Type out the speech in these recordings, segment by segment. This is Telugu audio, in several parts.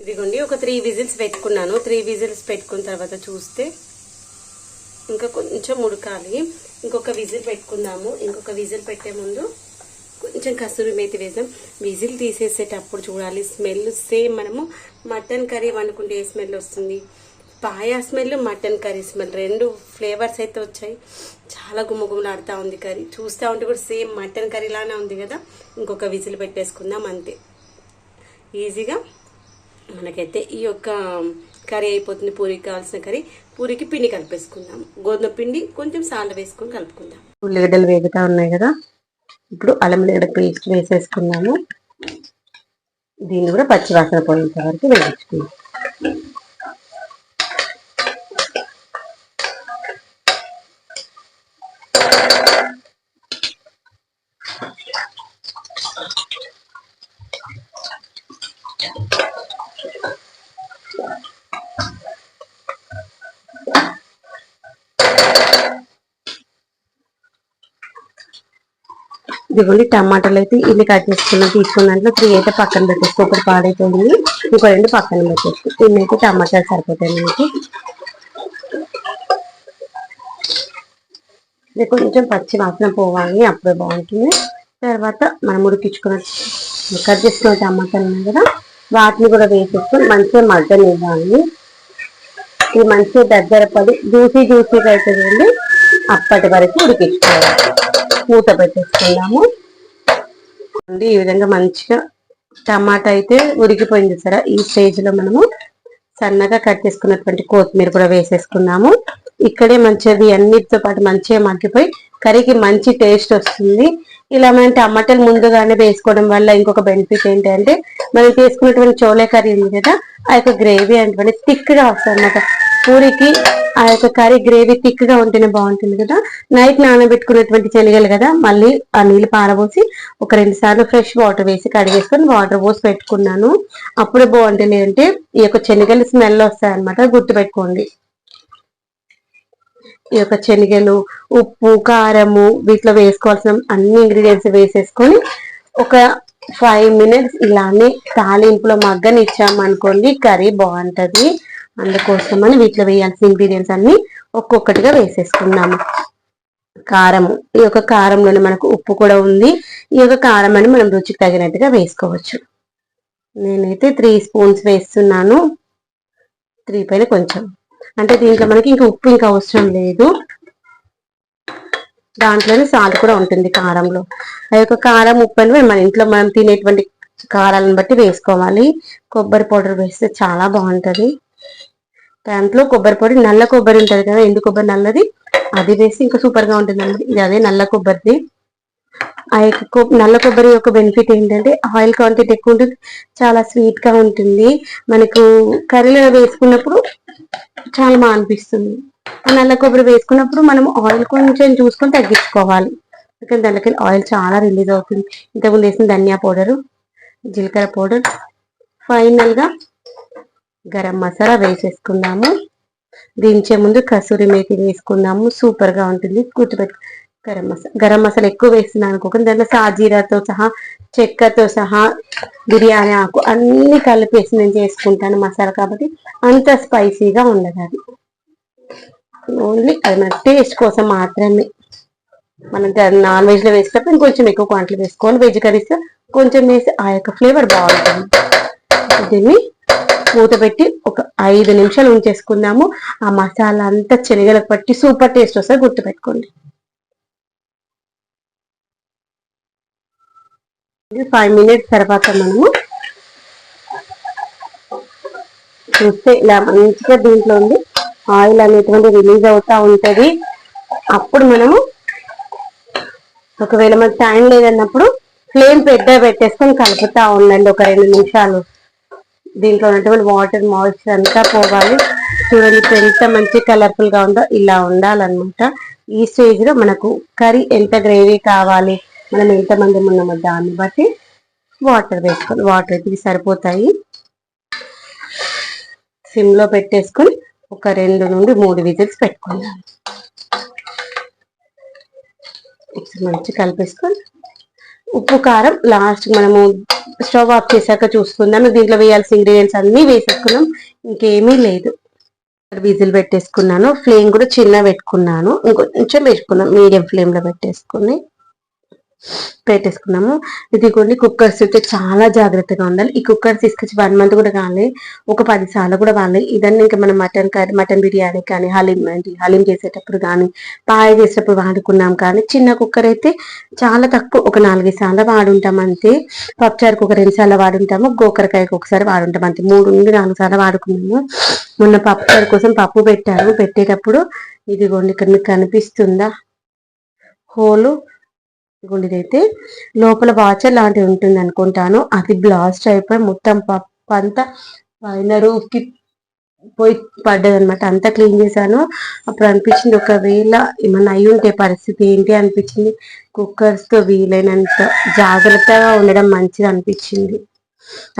ఇదిగోండి ఒక త్రీ విజిల్స్ పెట్టుకున్నాను. త్రీ విజిల్స్ పెట్టుకున్న తర్వాత చూస్తే ఇంకా కొంచెం ఉడకాలి. ఇంకొక విజిల్ పెట్టుకుందాము. ఇంకొక విజిల్ పెట్టే ముందు కొంచెం కసూరి మేతి వేసాం విజిల్ తీసేసేటప్పుడు చూడాలి స్మెల్ సేమ్ మనము మటన్ కర్రీ వండుకుంటే ఏ స్మెల్ వస్తుంది? Paya smell mutton curry smell రెండు ఫ్లేవర్స్ అయితే వచ్చాయి. చాలా గుమ్మగుమ్మలాడుతూ ఉంది కర్రీ. చూస్తూ ఉంటే కూడా సేమ్ మటన్ కర్రీలానే ఉంది కదా? ఇంకొక విజిల్ పెట్టేసుకుందాం అంతే. ఈజీగా మనకైతే ఈ యొక్క కర్రీ అయిపోతుంది పూరికి కావాల్సిన కర్రీ. పూరికి పిండి కలిపేసుకుందాం. గోధుమ పిండి కొంచెం సాల్ట్ వేసుకొని కలుపుకుందాం. ఉల్లిగడ్డలు వేగుతా ఉన్నాయి కదా? ఇప్పుడు అల్లం ఉల్లిగడ్డ పేస్ట్ వేసేసుకున్నాము. దీన్ని కూడా పచ్చివాసన పోయేంత వరకు వేయించుకుందాం. ఇదిగోండి టమాటాలు అయితే ఇల్లు కట్ చేసుకున్నాం తీసుకున్న దాంట్లో త్రీ అయితే పక్కన పెట్టేసి ఒకటి పాడైపోయింది. ఇంకో రెండు పక్కన పెట్టేసి ఇన్ని అయితే టమాటాలు సరిపోతాయి మనకి. ఇది కొంచెం పచ్చి వాసన పోవాలి. అప్పుడే బాగుంటుంది. తర్వాత మనం ఉడికించుకున్న కట్ చేసుకున్న టమాటాలు ఉన్నాయి కదా వాటిని కూడా వేసేసుకొని మంచిగా మగ్గనివ్వాలి. ఇది మంచిగా దగ్గర పడి జ్యూసీ జ్యూసీగా అవుతుందండి అప్పటి వరకు ఉడికించుకోవాలి. మూత పెట్టేసుకుందాము. అండి ఈ విధంగా మంచిగా టమాటా అయితే ఉరిగిపోయింది సరే. ఈ స్టేజ్లో మనము సన్నగా కట్ చేసుకున్నటువంటి కొత్తిమీర కూడా వేసేసుకున్నాము ఇక్కడే మంచిది అన్నిటితో పాటు మంచిగా మగ్గిపోయి కర్రీకి మంచి టేస్ట్ వస్తుంది. ఇలా మనం టమాటాలు ముందుగానే వేసుకోవడం వల్ల ఇంకొక బెనిఫిట్ ఏంటంటే మనం తీసుకున్నటువంటి చోలే కర్రీ ఉంది కదా ఆ యొక్క గ్రేవీ అంటే థిక్గా వస్తుంది అనమాట పూరికి ఆ యొక్క కర్రీ గ్రేవీ థిక్గా ఉంటేనే బాగుంటుంది కదా. నైట్ నానబెట్టుకున్నటువంటి చెనిగలు కదా మళ్ళీ ఆ నీళ్ళు పారబోసి ఒక రెండు సార్లు ఫ్రెష్ వాటర్ వేసి కడిగేసుకొని వాటర్ పోసి పెట్టుకున్నాను. అప్పుడు బాగుంటుంది అంటే ఈ యొక్క శనగలు స్మెల్ వస్తాయి అనమాట గుర్తుపెట్టుకోండి. ఈ యొక్క శనగలు ఉప్పు కారము వీటిలో వేసుకోవాల్సిన అన్ని ఇంగ్రీడియంట్స్ వేసేసుకొని ఒక ఫైవ్ మినిట్స్ ఇలానే తాలింపులో మగ్గని ఇచ్చామనుకోండి కర్రీ బాగుంటుంది. అందుకోసమని వీటిలో వేయాల్సిన ఇంగ్రీడియంట్స్ అన్ని ఒక్కొక్కటిగా వేసేసుకున్నాము. కారము ఈ యొక్క కారంలోనే మనకు ఉప్పు కూడా ఉంది. ఈ యొక్క కారం అని మనం రుచికి తగినట్టుగా వేసుకోవచ్చు. నేనైతే త్రీ స్పూన్స్ వేస్తున్నాను. త్రీ పైన కొంచెం అంటే దీంట్లో మనకి ఇంకా ఉప్పు ఇంకా అవసరం లేదు. దాంట్లోనే సాల్ట్ కూడా ఉంటుంది కారంలో. ఆ యొక్క కారం ఉప్పు అని మన ఇంట్లో మనం తినేటువంటి కారాలను బట్టి వేసుకోవాలి. కొబ్బరి పౌడర్ వేస్తే చాలా బాగుంటుంది. దాంట్లో కొబ్బరి పొడి నల్ల కొబ్బరి ఉంటుంది కదా ఎండు కొబ్బరి నల్లది అది వేసి ఇంకా సూపర్గా ఉంటుంది అనమాట ఇది అదే నల్ల కొబ్బరిది. ఆ యొక్క నల్ల కొబ్బరి యొక్క బెనిఫిట్ ఏంటంటే ఆయిల్ క్వాంటిటీ ఎక్కువ ఉంటుంది చాలా స్వీట్గా ఉంటుంది. మనకు కర్రీలో వేసుకున్నప్పుడు చాలా బాగా అనిపిస్తుంది నల్ల కొబ్బరి వేసుకున్నప్పుడు మనం ఆయిల్ కొంచెం చూసుకొని తగ్గించుకోవాలి. ఎందుకంటే దాంట్లోకి ఆయిల్ చాలా రిలీజ్ అవుతుంది. ఇంతకుముందు వేసిన ధనియా పౌడరు జీలకర్ర పౌడర్ ఫైనల్గా గరం మసాలా వేసేసుకుందాము. దించే ముందు కసూరి మేతి వేసుకుందాము. సూపర్గా ఉంటుంది. గుర్తుపెట్టు గరం మసాలా గరం మసాలా ఎక్కువ వేస్తున్నాను అనుకోకుండా దాంట్లో సాజీరాతో సహా చెక్కతో సహా బిర్యానీ ఆకు అన్ని కలిపేసి నేను చేసుకుంటాను మసాలా కాబట్టి అంత స్పైసీగా ఉండదు అది. ఓన్లీ అది మన టేస్ట్ కోసం మాత్రమే. మనం నాన్ వెజ్లో వేసేటప్పుడు ఇంకొంచెం ఎక్కువ క్వాంటిటీ వేసుకోవాలి. వెజ్ కర్రీస్ కొంచెం వేసి ఆ యొక్క ఫ్లేవర్ బాగుంటుంది. దీన్ని మూత పెట్టి ఒక ఐదు నిమిషాలు ఉంచేసుకుందాము. ఆ మసాలా అంతా చెనిగలకు పట్టి సూపర్ టేస్ట్ వస్తే గుర్తుపెట్టుకోండి. ఫైవ్ మినిట్స్ తర్వాత మనము చూస్తే ఇలా మంచిగా దీంట్లో ఉంది ఆయిల్ అనేటువంటి రిలీజ్ అవుతా ఉంటుంది. అప్పుడు మనము ఒకవేళ మనకు టైం లేదన్నప్పుడు ఫ్లేమ్ పెద్ద పెట్టేసుకొని కలుపుతా ఉండండి ఒక రెండు నిమిషాలు. దీంట్లో ఉన్నటువంటి వాటర్ మాయిశ్చర్ అంతా పోవాలి. చూడండి ఇప్పుడు ఎంత మంచి కలర్ఫుల్గా ఉందో ఇలా ఉండాలన్నమాట. ఈ స్టేజ్లో మనకు కర్రీ ఎంత గ్రేవీ కావాలి? మనం ఎంతమంది ఉన్నామో దాన్ని బట్టి వాటర్ వేసుకోవాలి వాటర్ అయితే ఇవి సరిపోతాయి. సిమ్లో పెట్టేసుకొని ఒక రెండు నుండి మూడు విజిల్స్ పెట్టుకుందాం మంచి కలిపేసుకొని ఉప్పు కారం లాస్ట్ మనము స్టవ్ ఆఫ్ చేశాక చూసుకుందాం. దీంట్లో వేయాల్సిన ఇంగ్రీడియంట్స్ అన్నీ వేసేసుకున్నాం. ఇంకేమీ లేదు. విజిల్ పెట్టేసుకున్నాను. ఫ్లేమ్ కూడా చిన్న పెట్టుకున్నాను. ఇంకొంచెం పెట్టుకున్నాం మీడియం ఫ్లేమ్లో పెట్టేసుకుని. పెట్టేసుకున్నాము. ఇదిగోండి కుక్కర్స్ అయితే చాలా జాగ్రత్తగా ఉండాలి. ఈ కుక్కర్స్ తీసుకొచ్చి వన్ మంత్ కూడా కాలే ఒక పది సార్లు కూడా వాళ్ళే ఇదన్నీ ఇంకా మనం మటన్ కర్రీ మటన్ బిర్యానీ కానీ హలీం అంటే హలీం చేసేటప్పుడు కానీ పాయ చేసేటప్పుడు వాడుకున్నాం కానీ చిన్న కుక్కర్ అయితే చాలా తక్కువ. ఒక నాలుగైదు సార్లు వాడుంటాం అంతే. పప్పుచారుకు ఒక రెండు సార్లు వాడుంటాము. గోకరకాయకు ఒకసారి వాడుంటాం అంతే. మూడు నుండి నాలుగు సార్లు వాడుకున్నాము. మొన్న పప్పుచారు కోసం పప్పు పెట్టాను. పెట్టేటప్పుడు ఇదిగోండి ఇక్కడ మీకు కనిపిస్తుందా? హోలు ఇదిగోండి ఇదైతే లోపల వాచర్ లాంటిది ఉంటుంది అనుకుంటాను. అది బ్లాస్ట్ అయిపోయి మొత్తం పప్పు అంతా పైన రూఫ్కి పోయి పడ్డది అనమాట అంతా క్లీన్ చేశాను. అప్పుడు అనిపించింది ఒకవేళ ఏమన్నా అయి ఉంటే పరిస్థితి ఏంటి అనిపించింది. కుక్కర్స్తో వీలైనంత జాగ్రత్తగా ఉండడం మంచిది అనిపించింది.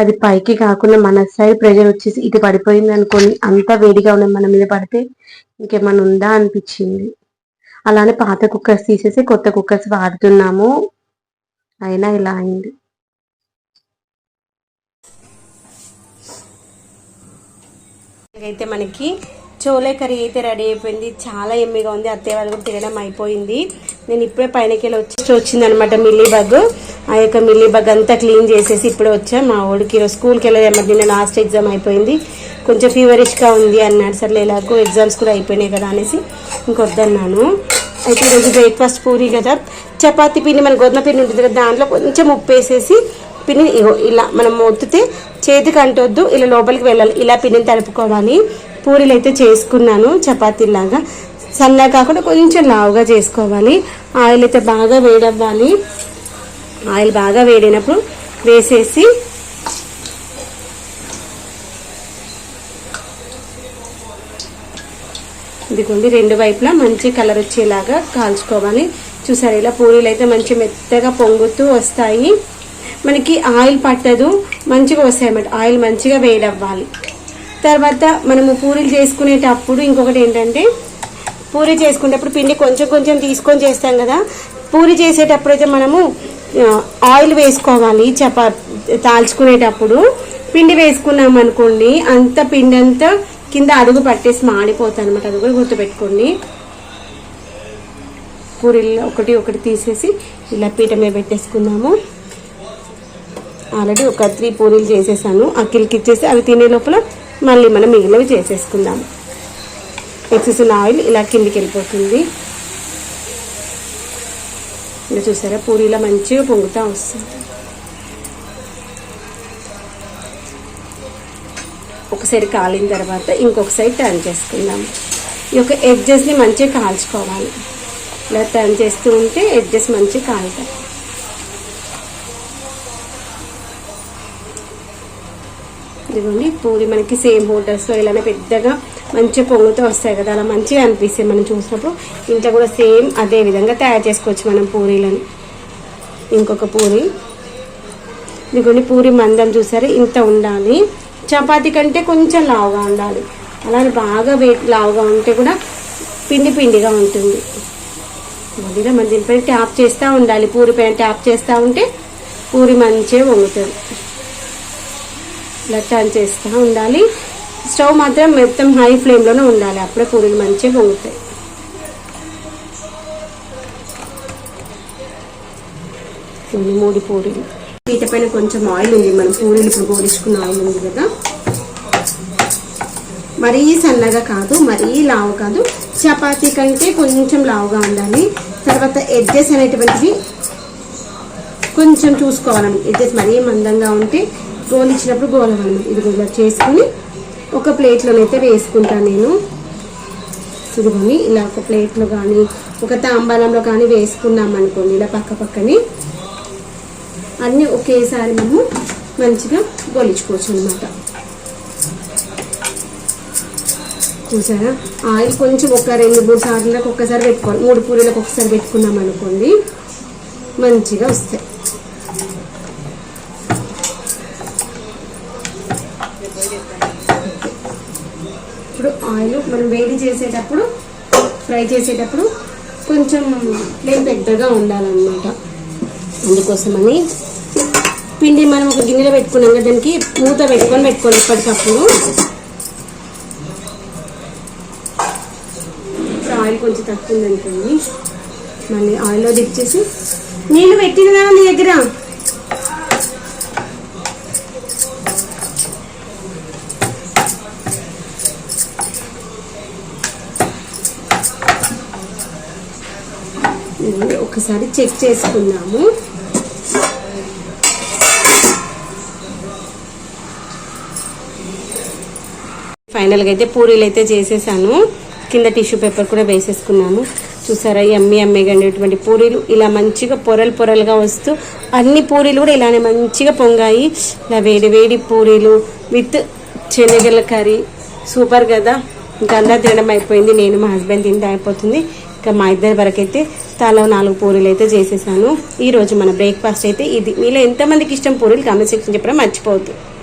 అది పైకి కాకుండా మన సైడ్ ప్రెజర్ వచ్చేసి ఇది పడిపోయింది అనుకోని అంత వేడిగా ఉన్నది మన మీద పడితే ఇంకేమన్నా ఉందా అనిపించింది. అలానే పాత కుక్కర్స్ తీసేసి కొత్త కుక్కర్స్ వాడుతున్నాము. అయినా ఇలా అయింది. అయితే మనకి చోలే కర్రీ అయితే రెడీ అయిపోయింది. చాలా ఎమ్మిగా ఉంది. అత్తయ్య వాళ్ళు కూడా తినడం అయిపోయింది. నేను ఇప్పుడే పైనకి వెళ్ళి వచ్చి వచ్చింది అనమాట మిల్లీ బగ్. ఆ యొక్క మిల్లీ బగ్ అంతా క్లీన్ చేసేసి ఇప్పుడే వచ్చా. మా వాడికి స్కూల్కి వెళ్ళదన్నమాట నిన్న లాస్ట్ ఎగ్జామ్ అయిపోయింది. కొంచెం ఫీవరిష్గా ఉంది అన్నాడు. సర్లే ఎలాగో ఎగ్జామ్స్ కూడా అయిపోయినాయి కదా అనేసి ఇంకొద్దన్నాను. అయితే ఈరోజు బ్రేక్ఫాస్ట్ పూరి కదా. చపాతీ పిండి మన గోధుమ పిండి ఉంటుంది కదా దాంట్లో కొంచెం ఉప్పు వేసేసి పిండిని ఇగో ఇలా మనం మొత్తితే చేతికి అంటొద్దు ఇలా లోపలికి వెళ్ళాలి. ఇలా పిండిని తడుపుకోవాలి పూరీలు అయితే చేసుకున్నాను చపాతీలాగా. సన్నగా కాకుండా కొంచెం లావుగా చేసుకోవాలి. ఆయిల్ అయితే బాగా వేడవ్వాలి. ఆయిల్ బాగా వేడినప్పుడు వేసేసి ఇదిగోండి రెండు వైపులా మంచి కలర్ వచ్చేలాగా కాల్చుకోవాలి. చూసారు ఇలా పూరీలు అయితే మంచి మెత్తగా పొంగుతూ వస్తాయి. మనకి ఆయిల్ పట్టదు మంచిగా వస్తాయి అన్నమాట. ఆయిల్ మంచిగా వేడవ్వాలి. తర్వాత మనము పూరీలు చేసుకునేటప్పుడు ఇంకొకటి ఏంటంటే పూరి చేసుకునేటప్పుడు పిండి కొంచెం కొంచెం తీసుకొని చేస్తాం కదా. పూరి చేసేటప్పుడు అయితే మనము ఆయిల్ వేసుకోవాలి చపా తాల్చుకునేటప్పుడు. పిండి వేసుకున్నాం అనుకోండి అంత పిండి అంతా కింద అడుగు పట్టేసి మాడిపోతాయి అనమాట అది కూడా గుర్తుపెట్టుకోండి. పూరీలు ఒకటి ఒకటి తీసేసి ఇలా పీట మీద పెట్టేసుకుందాము. ఆల్రెడీ ఒక త్రీ పూరీలు చేసేసాను. అక్కిలకి ఇచ్చేసి అవి తినే లోపల మళ్ళీ మనం మిగిలినవి చేసేసుకుందాము. ఎక్సెస్ ఉన్న ఆయిల్ ఇలా కిందికి వెళ్ళిపోతుంది. ఇలా చూసారా? పూరీలా మంచిగా పొంగుతా వస్తుంది. ఒకసారి కాలిన తర్వాత ఇంకొక సైడ్ టర్న్ చేసుకుందాం. ఈ యొక్క ఎడ్జెస్ని మంచిగా కాల్చుకోవాలి. ఇలా టర్న్ చేస్తూ ఉంటే ఎడ్జెస్ మంచిగా కాలుతాయి. ఇదిగోండి పూరి మనకి సేమ్ హోటల్స్లో ఇలానే పెద్దగా మంచిగా పొంగుతో వస్తాయి కదా అలా మంచిగా అనిపిస్తాయి మనం చూసినప్పుడు ఇంట్లో కూడా సేమ్ అదే విధంగా తయారు చేసుకోవచ్చు మనం పూరీలను. ఇంకొక పూరి. ఇదిగోండి పూరి మందం చూసారు? ఇంత ఉండాలి. చపాతీ కంటే కొంచెం లావుగా ఉండాలి. అలానే బాగా వెయిట్ లావుగా ఉంటే కూడా పిండి పిండిగా ఉంటుంది. మళ్ళీ మన దీనిపైన ట్యాప్ చేస్తూ ఉండాలి. పూరి పైన ట్యాప్ చేస్తూ ఉంటే పూరి మంచిగా వంగుతుంది. ఇలా టర్న్ చేస్తూ ఉండాలి. స్టవ్ మాత్రం మొత్తం హై ఫ్లేమ్లోనే ఉండాలి. అప్పుడే పూరీలు మంచిగా పొంగుతాయి మూడు పూరీలు. వీటిపైన కొంచెం ఆయిల్ ఉంది. మనం పూరీలు ఇప్పుడు గోడించుకున్న ఆయిల్ ఉంది కదా. మరీ సన్నగా కాదు మరీ లావు కాదు. చపాతీ కంటే కొంచెం లావుగా ఉండాలి. తర్వాత ఎడ్జెస్ అనేటువంటివి కొంచెం చూసుకోవాలి. ఎడ్జెస్ మరీ మందంగా ఉంటే గోలిచ్చినప్పుడు గోలవన్నమాట ఇది ఇలా చేసుకుని ఒక ప్లేట్లోనైతే వేసుకుంటాను నేను. ఇదిగోని ఇలా ఒక ప్లేట్లో కానీ ఒక తాంబాలంలో కానీ వేసుకున్నాం అనుకోండి ఇలా పక్క పక్కని. అన్నీ ఒకేసారి మనము మంచిగా గోలించుకోవచ్చు అనమాట చూసారా? ఆయిల్ కొంచెం ఒక రెండు మూడు సార్లకు ఒక్కసారి పెట్టుకోవాలి. మూడు పూరీలకు ఒకసారి పెట్టుకున్నాం అనుకోండి మంచిగా వస్తాయి. ఇప్పుడు ఆయిల్ మనం వేడి చేసేటప్పుడు ఫ్రై చేసేటప్పుడు కొంచెం ఫ్లేమ్ పెద్దగా ఉండాలన్నమాట. అందుకోసమని పిండి మనం ఒక గిన్నెలో పెట్టుకున్నాం కదా దానికి మూత పెట్టుకొని పెట్టుకోవాలి ఎప్పటికప్పుడు ఆయిల్ కొంచెం తక్కువ ఉందనుకోండి మళ్ళీ ఆయిల్లో డిప్ చేసి నీళ్ళు పెట్టిందా నీ దగ్గర? ఒకసారి చెక్ చేసుకున్నాము ఫైనల్గా అయితే పూరీలు అయితే చేసేసాను. కింద టిష్యూ పేపర్ కూడా వేసేసుకున్నాము. చూసారా ఎమ్మి అమ్మిగా ఉండేటువంటి పూరీలు. ఇలా మంచిగా పొరలు పొరలుగా వస్తూ అన్ని పూరీలు కూడా ఇలానే మంచిగా పొంగాయి. ఇలా వేడి వేడి పూరీలు విత్ శనగల కర్రీ. సూపర్ కదా? ఇంకా అందరు తినడం అయిపోయింది. నేను మా హస్బెండ్ తింటే అయిపోతుంది. ఇంకా మా ఇద్దరి వరకు అయితే తల నాలుగు పూరీలు అయితే చేసేసాను. ఈరోజు మన బ్రేక్ఫాస్ట్ అయితే ఇది. మీలో ఎంతమందికి ఇష్టం పూరీలు? కామెంట్ సెక్షన్ చెప్పడం మర్చిపోవద్దు.